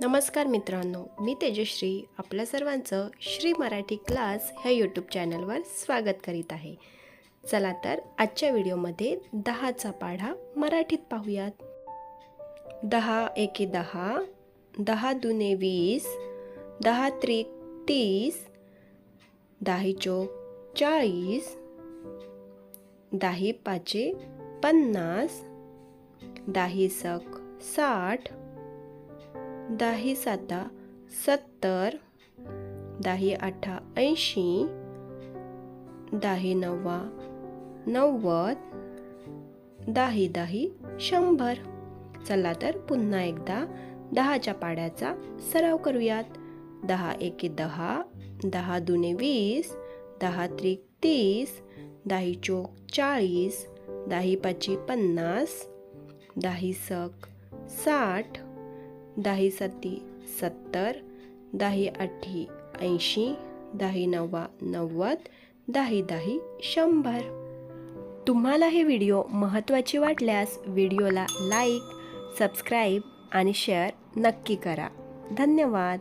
नमस्कार मित्रांनो मी तेजश्री. आपल्या सर्वांचं श्री मराठी क्लास ह्या यूट्यूब चॅनलवर स्वागत करीत आहे. चला तर आजच्या व्हिडिओमध्ये दहाचा पाढा मराठीत पाहूयात. दहा एके दहा दहा दुने वीस दहा त्रिक तीस दाही चोक चाळीस दाही पाचे पन्नास दाही सक साठ दाही साता सत्तर दाही आठा ऐंशी दाही नव्वा नव्वद दाही दाही शंभर. चला तर पुन्हा एकदा दहाच्या पाड्याचा सराव करूयात. दहा एके दहा दहा दुने वीस दहा त्रिक तीस दाही चोक चाळीस दाही पाची पन्नास दाही सक साठ दाही सती सत्तर दाही आठी ऐंशी दाही नव्वा नव्वद दाही दाही शंभर. तुम्हाला हे व्हिडिओ महत्त्वाचे वाटल्यास व्हिडिओला लाईक सबस्क्राईब आणि शेअर नक्की करा. धन्यवाद.